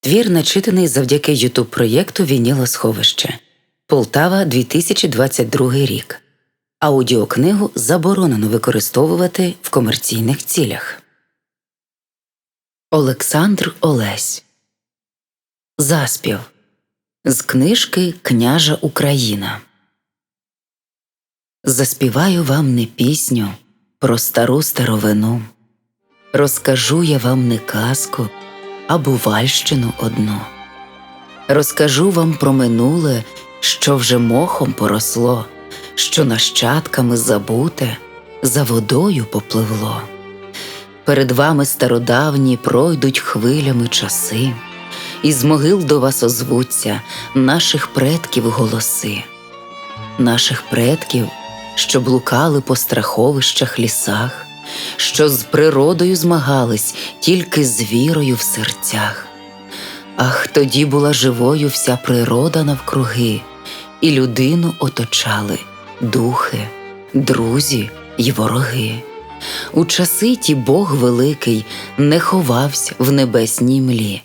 Твір начитаний завдяки ютуб проєкту Вінілосховище Полтава 2022 рік. Аудіокнигу заборонено використовувати в комерційних цілях. Олександр Олесь Заспів з книжки Княжа Україна. Заспіваю вам не пісню про стару старовину. Розкажу я вам не казку, а бувальщину одну. Розкажу вам про минуле, що вже мохом поросло, що нащадками забуте, за водою попливло. Перед вами стародавні пройдуть хвилями часи, і з могил до вас озвуться наших предків голоси, наших предків, що блукали по страховищах лісах, що з природою змагались тільки з вірою в серцях. Ах, тоді була живою вся природа навкруги, і людину оточали духи, друзі й вороги. У часи ті Бог великий не ховався в небесній млі,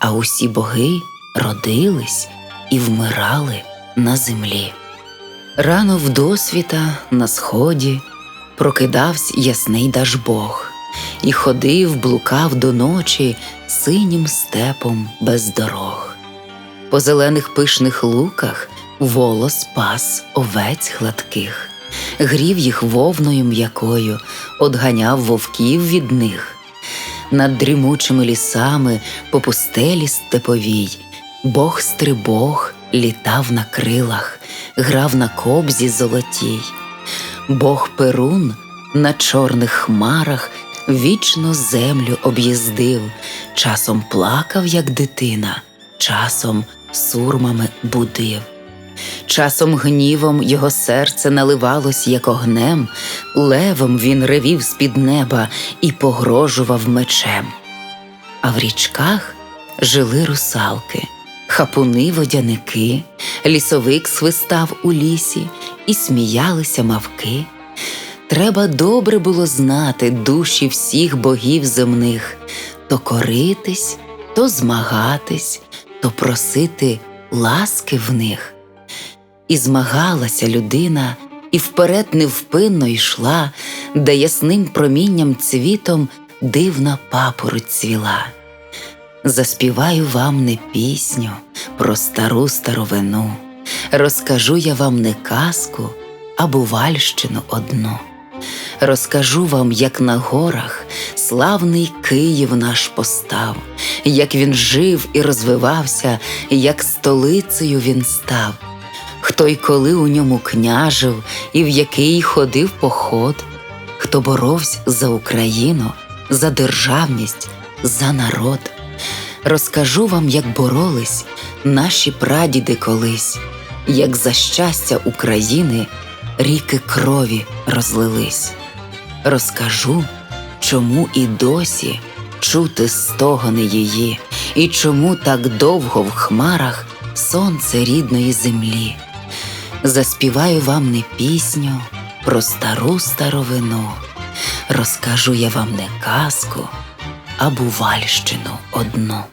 а усі боги родились і вмирали на землі. Рано в досвіта на сході прокидавсь ясний Дажбог, і ходив, блукав до ночі синім степом без дорог. По зелених пишних луках волос пас овець гладких, грів їх вовною м'якою, одганяв вовків від них. Над дрімучими лісами по пустелі степовій, Бог стрибог літав на крилах, грав на кобзі золотій. Бог Перун на чорних хмарах вічно землю об'їздив, часом плакав, як дитина, часом сурмами будив. Часом гнівом його серце наливалось, як огнем, левом він ревів з-під неба і погрожував мечем. А в річках жили русалки, хапуни водяники, лісовик свистав у лісі, і сміялися мавки. Треба добре було знати душі всіх богів земних, то коритись, то змагатись, то просити ласки в них. І змагалася людина, і вперед невпинно йшла, де ясним промінням цвітом дивна папороть цвіла. Заспіваю вам не пісню про стару старовину, розкажу я вам не казку, а бувальщину одну. Розкажу вам, як на горах славний Київ наш постав, як він жив і розвивався, як столицею він став, хто й коли у ньому княжив і в який ходив поход, хто боровся за Україну, за державність, за народ. Розкажу вам, як боролись наші прадіди колись, як за щастя України ріки крові розлились. Розкажу, чому і досі чути стогони її, і чому так довго в хмарах сонце рідної землі. Заспіваю вам не пісню про стару старовину, розкажу я вам не казку, а бувальщину одну.